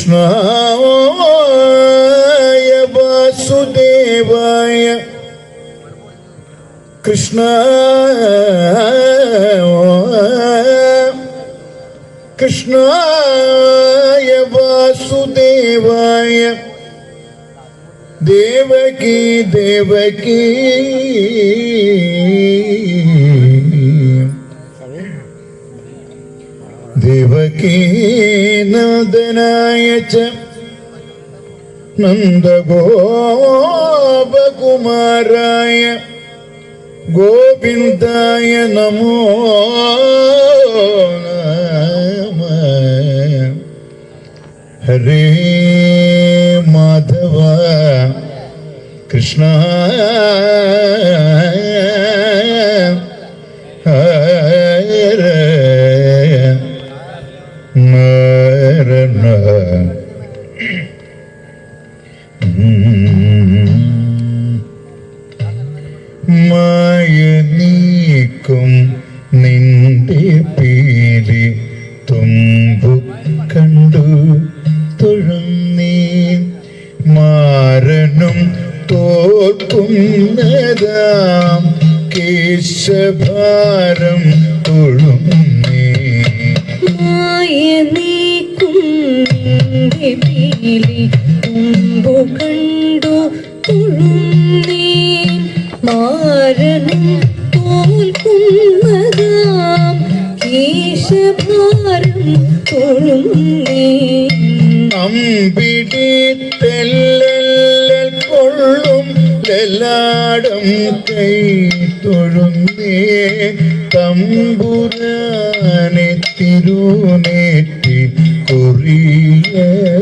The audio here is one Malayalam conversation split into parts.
കൃഷ്ണായ വാസുദേവായ കൃഷ്ണ കൃഷ്ണായ വാസുദേവായ ദേവകി ദേവകി ദേവകീ നന്ദനായ ച നന്ദഗോപകുമാരായ ഗോവിന്ദായ നമോ നമ ഹരേ മാധവ കൃഷ്ണ നിന്റെ തുമ്പു കണ്ടു തുളുന്നേ മാരനും തോൽക്കുന്നതാം കേശഭാരം തൊഴുന്നേ അമ്പിടി തെല്ലൽ കൊള്ളും ലെല്ലാടം കൈ തൊഴുന്നേ. തമ്പുരാനെ തിരുനേറ്റി Yeah.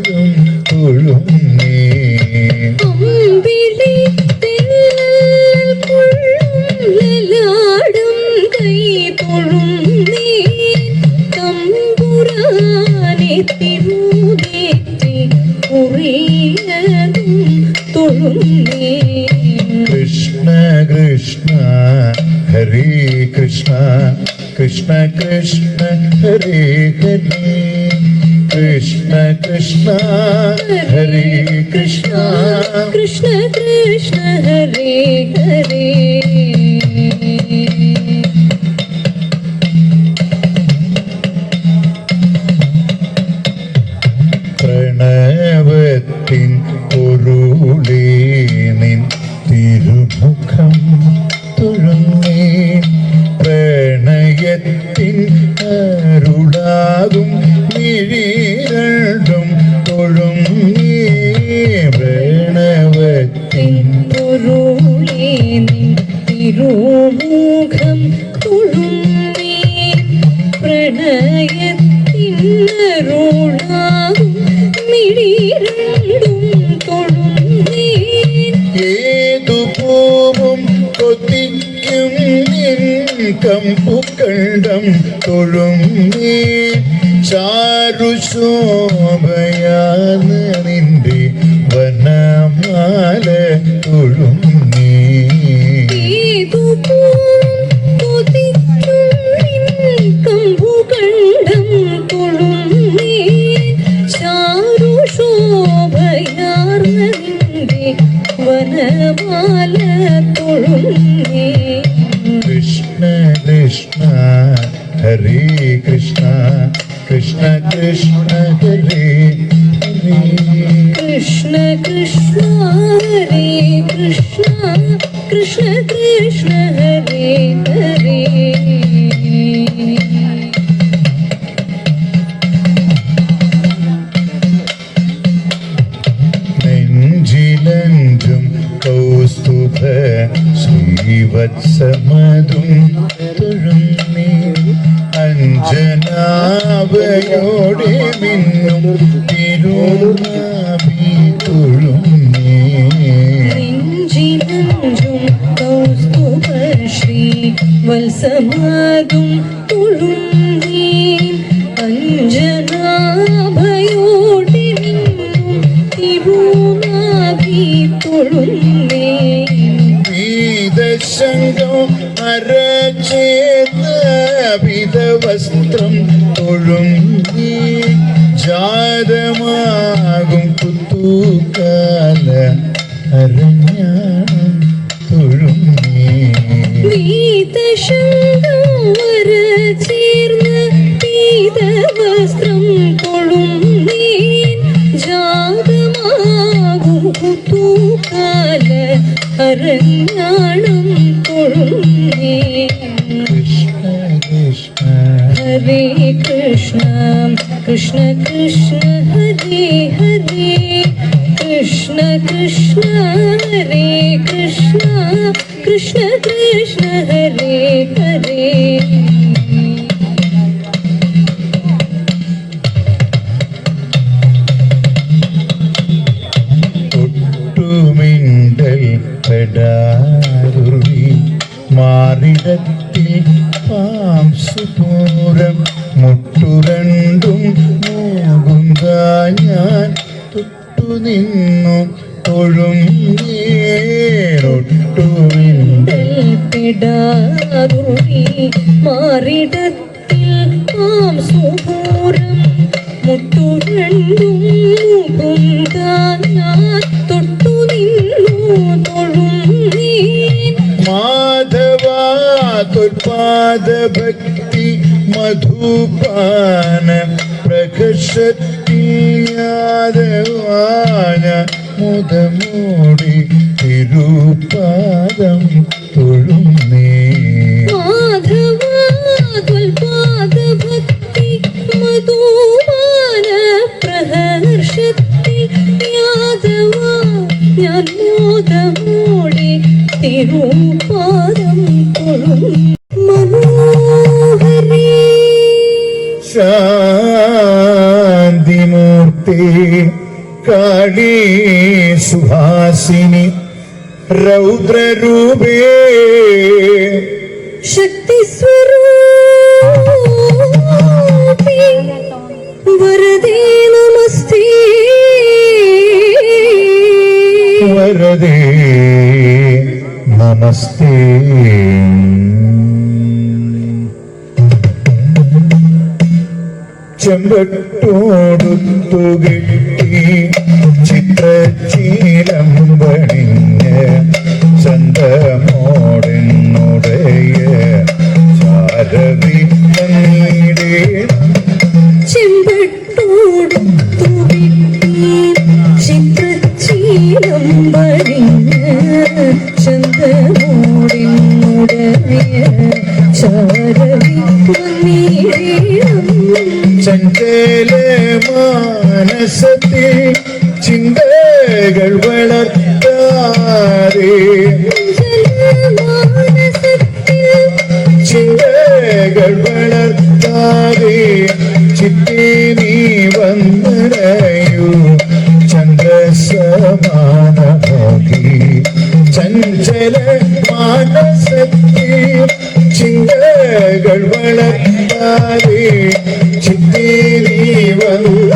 പ്രണയത്തിനരുളാകും മിഴിരണ്ടും തൊഴുന്നേ ഏതു പൂവും വനമാല തൊഴുന്നേ കൃഷ്ണ കൃഷ്ണ ഹരേ കൃഷ്ണ കൃഷ്ണ കൃഷ്ണ ഹരേ ഹരേ കൃഷ്ണ കൃഷ്ണ ഹരേ കൃഷ്ണ കൃഷ്ണ കൃഷ്ണ ഹരേ ഹരേ ശ്രീവത്സമതും തൊഴുന്നേ അഞ്ജനാവയോടെ മിന്നും തിരുനാഭി തൊഴുന്നേ നെഞ്ചിനഞ്ചും കൗസ്തുഭശ്രീ വത്സമാതും ജാതമാകും കുത്തൂക്കാല തൊഴുങ്ങി വീതശങ്കവര ചേർന്ന് പീതവസ്ത്രം കൊളുന്നീൻ ജാതമാകും കുത്തൂക്കാല അരഞ്ഞാണം കൊളുന്നീൻ. കൃഷ്ണ കൃഷ്ണ ഹരി ഹരി കൃഷ്ണ കൃഷ്ണ ഹരേ കൃഷ്ണ കൃഷ്ണ കൃഷ്ണ ഹരേ ഹരേ ഒട്ടുമിണ്ടൽ പെടാറുറി മാറിടത്തിൽ പാംസുപൂരം നിന്നു തൊഴും ഒട്ടുമിണ്ടൽ പെടാറുറി മാറിടത്തിൽ ആം സുഹൂരം മുട്ടുരണ്ടും തൊട്ടു നിന്നു മാധവ മാധവാ തുൽപാദഭക്തി മധുപാന പ്രകർഷത്തിൽ യാദവാന മുതമൂടി തിരുപാദം തൊഴുന്നേ. തിരുപാദം കൊള്ളും നമസ്തേ ചെമ്പട്ടോടുത്തുകിട്ടി ചഞ്ചല മാനസത്തിൽ ചിന്തകൾ വളർത്താറേ ചിന്തകൾ വളർത്താതെ ചിത്തി നീ വന്നടയൂ ചന്ദ്രസമാനമോകി. ചഞ്ചല മാനസത്തിൽ ചിന്തകൾ വളർത്താതെ ചിത്തി നീ വന്ന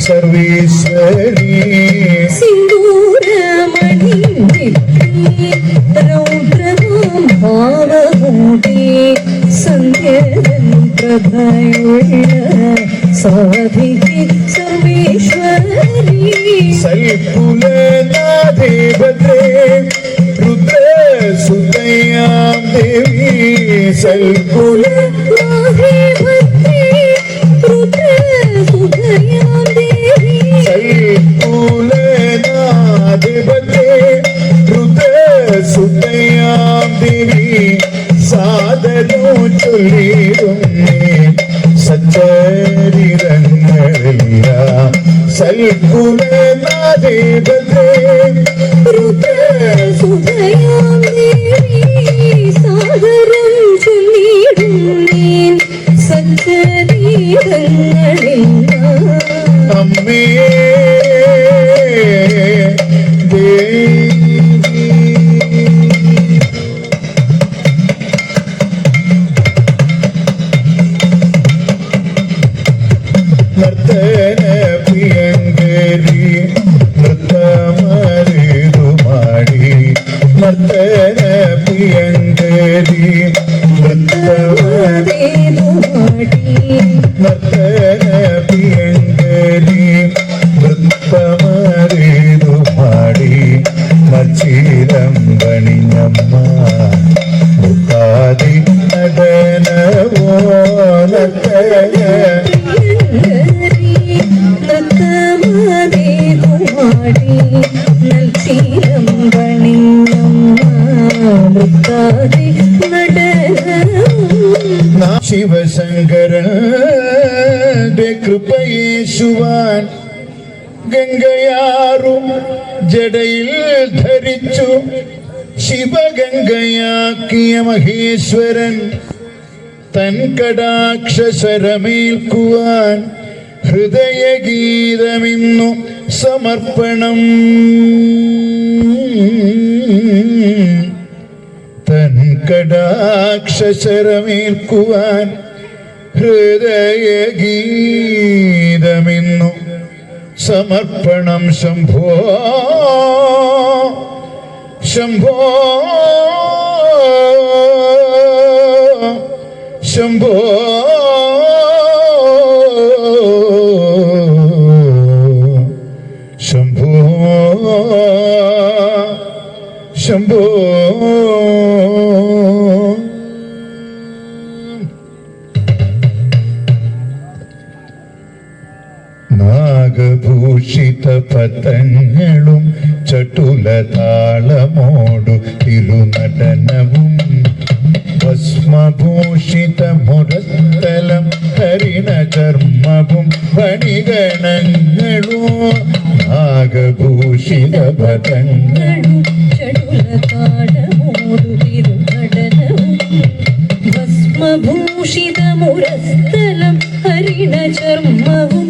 സർവീശ്വരീ സാധികി സർവേശ്വരീ സൽകുലനാഥേ ഭദ്രേ രുദ്ര സുതയാം ദേവി. സൽകുല സൽകുലനാഥേ ചൊല്ലിടുന്നേ സച്ചരിതങ്ങളെല്ലാം സൽകുലനാഥേ ശിവശങ്കരന്റെ കൃപയേശുവാൻ ഗംഗയാറും ജടയിൽ ധരിച്ചു ശിവഗംഗയാക്കിയ മഹേശ്വരൻ തൻ കടാക്ഷരമേൽക്കുവാൻ ഹൃദയഗീതമിന്നു സമർപ്പണം. തൻ കടാക്ഷരമേൽക്കുവാൻ ഹൃദയഗീതമിന്നു സമർപ്പണം ശംഭോ. ശംഭോ. ശംഭോ. ശംഭോ. ശംഭോ. നാഗഭൂഷിത പതങ്ങളും ചട്ടുല താളമോടു തിരുനടനവും. ഭസ്മഭൂഷിത മുരസ്ഥലം ഹരിണ ചർമ്മവും പണിഗണങ്ങളും നാഗഭൂഷിത പതങ്ങളും ഭസ്മഭൂഷിത മുരസ്ഥലം ഹരിണ ചർമ്മവും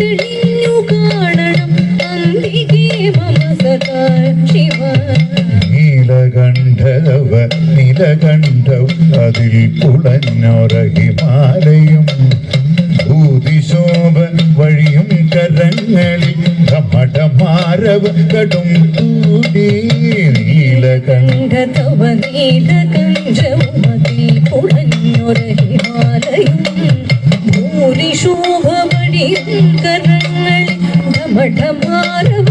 തെളിഞ്ഞു കാണണം. അന്തികേ മമ സദാ ശിവ. നീലകണ്ഠവ നിലകണ്ഠവ് അതിൽ കുളഞ്ഞൊര ഹിമാലയം ഭൂതിശോഭ വഴിയും കരങ്ങളിൽ ഘമടമാരവ കടും കൂടി. നീലകണ്ഠ കണ്ഠതവ അതിൽ കുളഞ്ഞൊരഹിമാലയും ഭൂരിശോഭമണിയും பாடமாறவ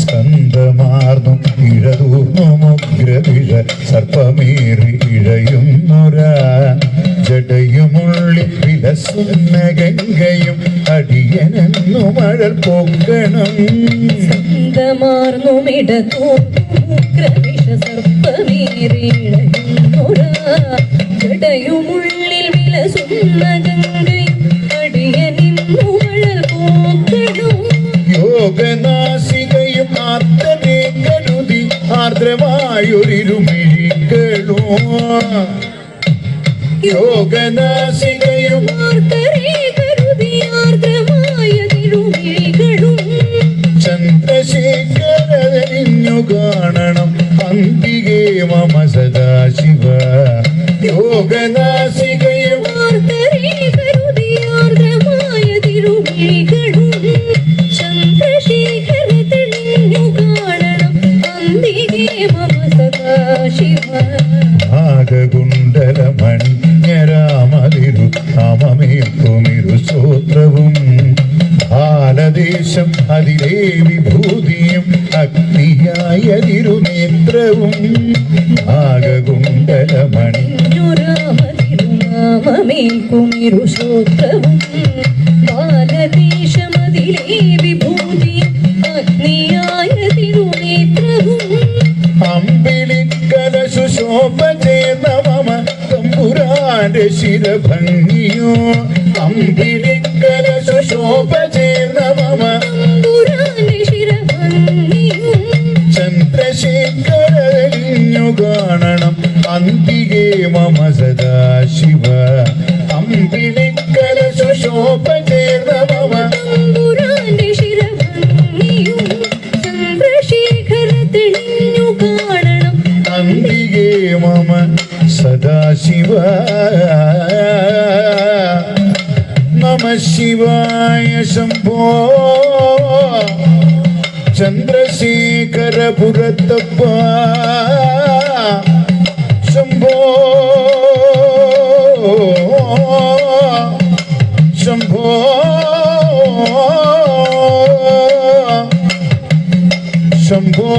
സ്കന്ധമാർന്നും ഇഴതൂർന്നുമുഗ്രവിഴ സർപ്പമേറി ഇഴയുന്നൊര. ജടയുമുള്ളി വിലസുന്ന ഗംഗയും അടിയനെന്നു മഴൽ പൊക്കണം ഗമാർന്നുമിടത്തോഗ്രവിഷ ജടയുമുള്ളിൽ വിലസുന്ന ഗംഗയും അടിയനിന്നു മഴൽ പോക്കണോ യോഗനാസികയും ആർത്തനെ കരുതി ആർദ്രമായൊരിരുമിഴികളോ യോഗനാസികയും ആർത്തരേ കരുതി ആർദ്രമായ തിരുമിഴികളും ചന്ദ്രശേഖരനിഞ്ഞു കാണണം അന്തികേ മമ സദാശിവ. യോഗനാസികയും ആകകുണ്ടലമണിഞ്ഞരാമതിരു നാമമേൽക്കുമിരു സ്തോത്രവും ബാലദേശം അതിലേ വിഭൂതിയും അഗ്നിയായതിരു നേത്രവും ആകകുണ്ടലമണി രാമതിരുനാമമേൽക്കുമിരു ശ്രോത്രവും ശോഭ ചേർന്ന മമ തമ്പുരാന്റെ ശിരഭംഗിയോ. മമ ശിരഭംഗിയും. ചന്ദ്രശേഖരലിഞ്ഞു കാണണം അന്തികേ മമ സദാശിവ. അമ്പിളിക്കലശു ശോഭ സദാശിവ നമ ശിവായ ശംഭോ ചന്ദ്രശേഖര പുരത്തപ്പ ശംഭോ ശംഭോ ശംഭോ